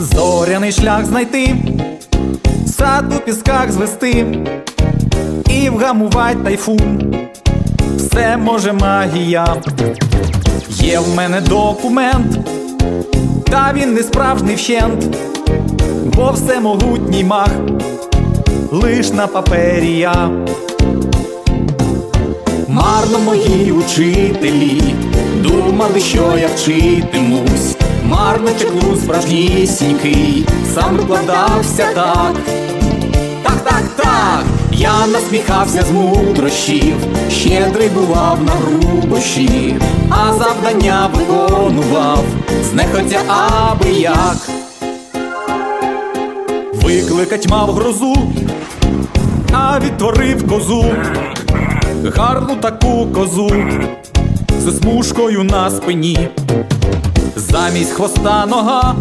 зоряний шлях знайти, сад у пісках звести і вгамувать тайфун. Все може магія. Є в мене документ, та він не справжній вщент, бо все могутній мах, лиш на папері я. Марно мої учителі, думали, що я вчитимусь, марно чеклу справжнісінький, сам викладався так. Так, так, так, я насміхався з мудрощів, щедрий бував на грубощі, а завдання виконував, знехотя аби як. Викликать мав грозу, а відтворив козу, гарну таку козу, з смужкою на спині, замість хвоста нога,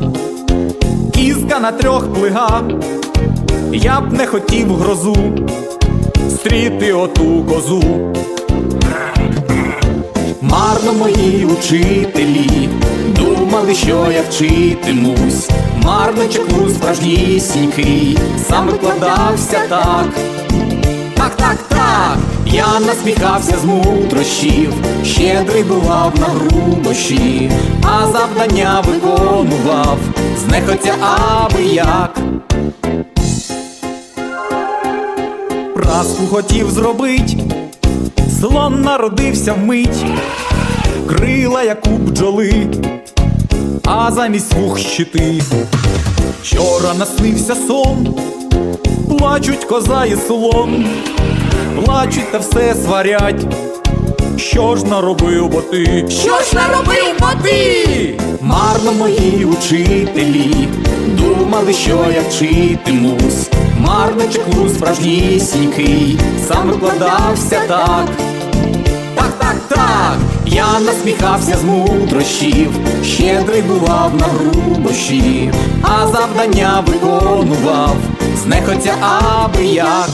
кізка на трьох плига. Я б не хотів грозу стріти оту козу. Марно мої учителі, думали, що я вчитимусь, марно чеклу справжнісінький, сам викладався так. Так, так, так, я насміхався з мудрощів, щедрий бував на грубощі, а завдання виконував, знехотя аби як. Праску хотів зробить, слон народився вмить, крила, як у бджоли, а замість вух щити. Вчора наснився сон, плачуть коза і слон, плачуть та все сварять. Що ж наробив бо ти? Що ж наробив бо ти? Марно мої учителі, думали, що я вчитимусь, марно чеклу справжнісінький, сам викладався так. Так, так, так, я насміхався з мудрощів, щедрий бував на грубощі, а завдання виконував, знехотя аби як.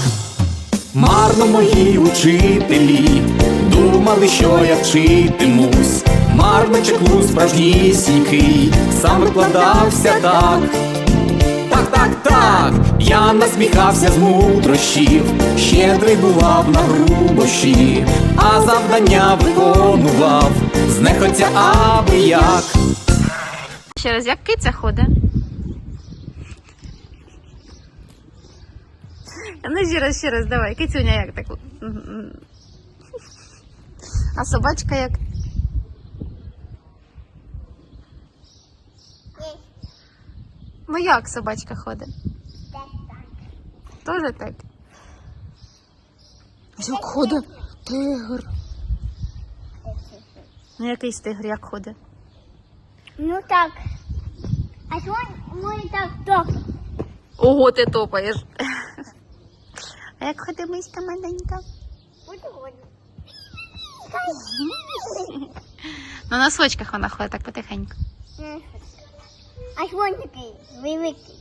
Марно мої учителі, думали, що я вчитимусь, марно чеклу справжнісінький, сам викладався так. Так, так, так, я насміхався з мудрощів, щедрий бував на грубощі, а завдання виконував, знехотя аби як. Ще раз, як киця ходить? Ну, ще раз, ще раз, давай. Кицюня як так? А собачка як? Ну як собачка ходить? Тоже так? Як ходить? Тигр. Ну якийсь тигр як ходить? Ну так. А що може так топ? Ого, ти топаєш. А як ходить миська маленька? На носочках вона ходить так потихеньку. А що він такий великий?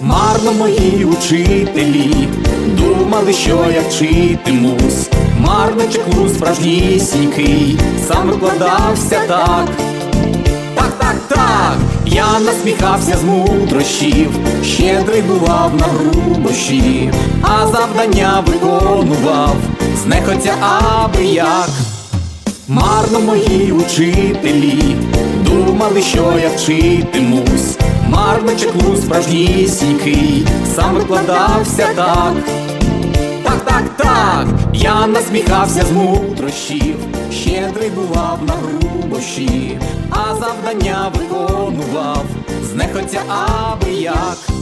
Марно мої учителі, думали, що я вчитимусь, марно чеклу справжнісінький, сам викладався так, я насміхався з мудрощів, щедрий бував на грубощі, а завдання виконував, знехотя аби як. Марно мої учителі, думали, що я вчитимусь, марно чеклу справжнісінький, сам викладався так. Так, так, я насміхався з мудрощів, щедрий бував на грубощі, а завдання виконував, знехотя аби як.